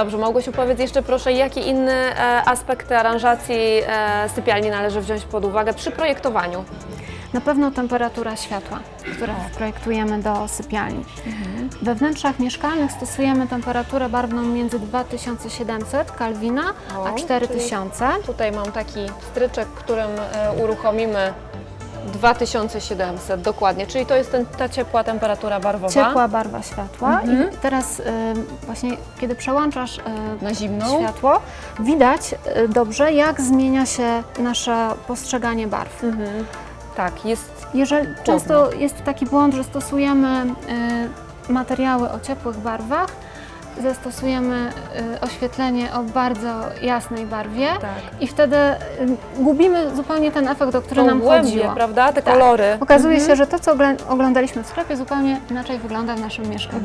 Dobrze, Małgosiu, powiedz jeszcze proszę, jakie inne e, aspekty aranżacji e, sypialni należy wziąć pod uwagę przy projektowaniu? Na pewno temperatura światła, które projektujemy do sypialni. We wnętrzach mieszkalnych stosujemy temperaturę barwną między 2700 Kelwina O, a 4000. Tutaj mam taki stryczek, którym e, uruchomimy 2700, dokładnie, czyli to jest ten, ta ciepła temperatura barwowa. Ciepła barwa światła Mhm. i teraz y, właśnie kiedy przełączasz y, Na zimną. światło, widać y, dobrze jak zmienia się nasze postrzeganie barw. Mhm. Tak, jest Jeżeli często jest taki błąd, że stosujemy y, materiały o ciepłych barwach, zastosujemy y, oświetlenie o bardzo jasnej barwie tak. i wtedy y, gubimy zupełnie ten efekt, o który Tą nam chodziło. prawda? Te Tak. kolory. Okazuje się, że to, co oglądaliśmy w sklepie, zupełnie inaczej wygląda w naszym mieszkaniu.